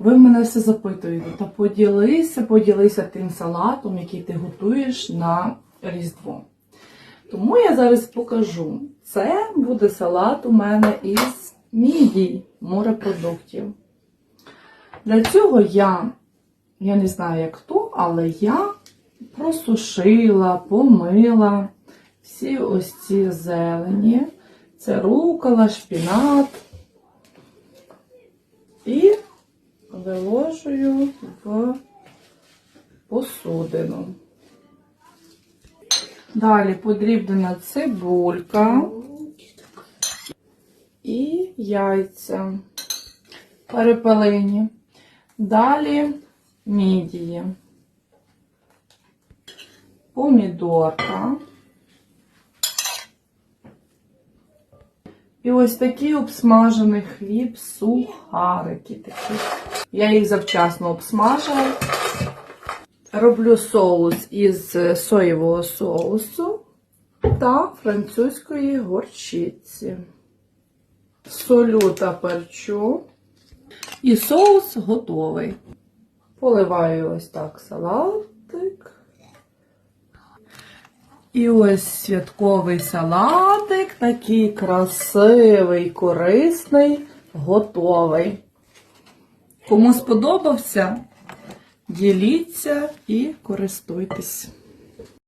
Ви мене все запитуєте, та поділися, поділися тим салатом, який ти готуєш на Різдво. Тому я зараз покажу. Це буде салат у мене із мідій морепродуктів. Для цього я, я не знаю як хто, але я просушила, помила всі ось ці зелені. Це рукола, шпінат. Виложую в посудину. Далі подрібнена цибулька і яйця перепелині. Далі мідії, помідорка. І ось такий обсмажений хліб, сухарики такі. Я їх завчасно обсмажила. Роблю соус із соєвого соусу та французької горчиці. Солю та перчу. І соус готовий. Поливаю ось так салатик. І ось святковий салатик, такий красивий, корисний, готовий. Кому сподобався, діліться і користуйтесь.